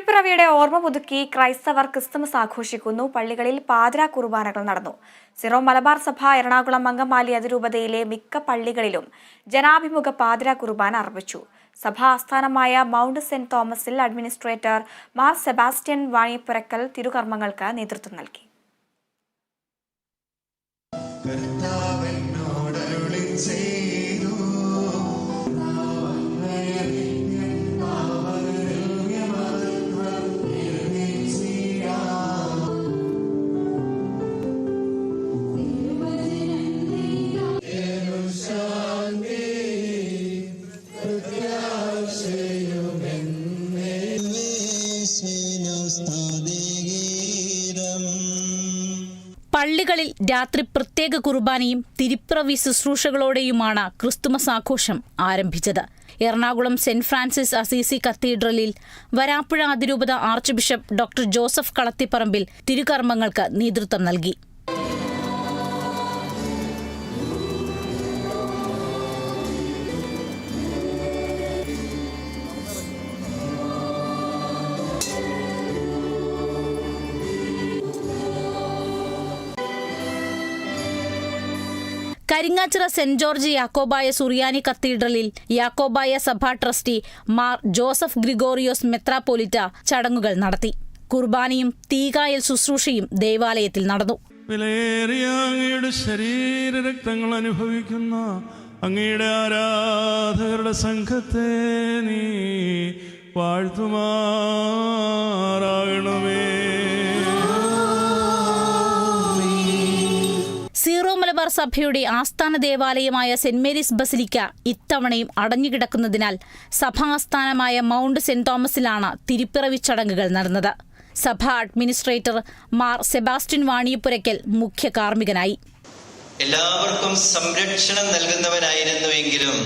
തിരുപ്പിറവിയുടെ ഓർമ്മ പുതുക്കി ക്രൈസ്തവർ ക്രിസ്തുമസ് ആഘോഷിക്കുന്നു. പള്ളികളിൽ പാതിരാ കുർബാനകൾ നടന്നു. സിറോ മലബാർ സഭ എറണാകുളം അങ്കമാലി അതിരൂപതയിലെ മിക്ക പള്ളികളിലും ജനാഭിമുഖ പാതിരാ കുർബാന അർപ്പിച്ചു. സഭാ ആസ്ഥാനമായ മൗണ്ട് സെന്റ് തോമസിൽ അഡ്മിനിസ്ട്രേറ്റർ മാർ സെബാസ്റ്റ്യൻ വാണിപ്പുരക്കൽ തിരുകർമ്മങ്ങൾക്ക് നേതൃത്വം നൽകി. ചെയ്തു. പള്ളികളിൽ രാത്രി പ്രത്യേക കുർബാനയും തിരുപ്രവി ശുശ്രൂഷകളോടെയുമാണ് ക്രിസ്തുമസ് ആഘോഷം ആരംഭിച്ചത്. എറണാകുളം സെന്റ് ഫ്രാൻസിസ് അസീസി കത്തീഡ്രലിൽ വരാപ്പുഴ അതിരൂപത archbishop doctor Joseph Kalathiparambil തിരുകർമ്മങ്ങൾക്ക് നേതൃത്വം നൽകി. കരിങ്ങാച്ചിറ സെന്റ് ജോർജ് യാക്കോബായ സുറിയാനി കത്തീഡ്രലിൽ യാക്കോബായ സഭാ ട്രസ്റ്റി മാർ ജോസഫ് ഗ്രിഗോറിയോസ് മെത്രാപോലിറ്റ ചടങ്ങുകൾ നടത്തി. കുർബാനയും തീകായൽ ശുശ്രൂഷയും ദേവാലയത്തിൽ നടന്നു. വിലയേറിയ അങ്ങയുടെ അനുഭവിക്കുന്ന അങ്ങയുടെ ആരാധകരുടെ സംഘത്തെ നീ വാഴ്ത്തുമാറാകണമേ. മലബാർ സഭയുടെ ആസ്ഥാന ദേവാലയമായ സെന്റ് മേരീസ് ബസിലിക്ക ഇത്തവണയും അടഞ്ഞുകിടക്കുന്നതിനാൽ സഭാസ്ഥാനമായ മൗണ്ട് സെന്റ് തോമസിലാണ് തിരുപ്പിറവി ചടങ്ങുകൾ നടന്നത്. സഭാ അഡ്മിനിസ്ട്രേറ്റർ മാർ സെബാസ്റ്റ്യൻ വാണിയപ്പുരയ്ക്കൽ മുഖ്യ കാർമ്മികനായി. എല്ലാവർക്കും സംരക്ഷണം നൽകുന്നവനായിരുന്നുവെങ്കിലും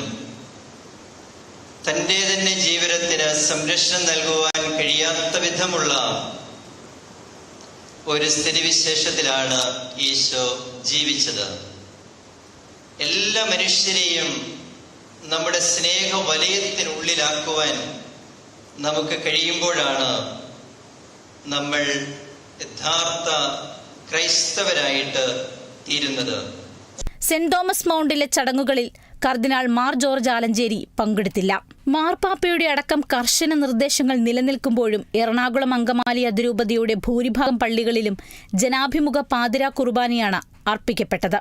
തന്റെ തന്നെ ജീവിതത്തിന് സംരക്ഷണം നൽകുവാൻ കഴിയാത്ത വിധമുള്ള ഒരു സ്ഥിതിവിശേഷത്തിലാണ് ഈശോ ജീവിച്ചത്. എല്ലാ മനുഷ്യരെയും നമ്മുടെ സ്നേഹ വലയത്തിനുള്ളിലാക്കുവാൻ നമുക്ക് കഴിയുമ്പോഴാണ് നമ്മൾ യഥാർത്ഥ ക്രൈസ്തവരായിട്ട് തീരുന്നത്. സെന്റ് തോമസ് മൗണ്ടിലെ ചടങ്ങുകളിൽ കർദിനാൾ മാർ ജോർജ് ആലഞ്ചേരി പങ്കെടുത്തില്ല. മാർപ്പാപ്പയുടെ അടക്കം കർശന നിർദ്ദേശങ്ങൾ നിലനിൽക്കുമ്പോഴും എറണാകുളം അങ്കമാലി അതിരൂപതയുടെ ഭൂരിഭാഗം പള്ളികളിലും ജനാഭിമുഖ പാതിരാ കുർബാനയാണ് അർപ്പിക്കപ്പെട്ടത്.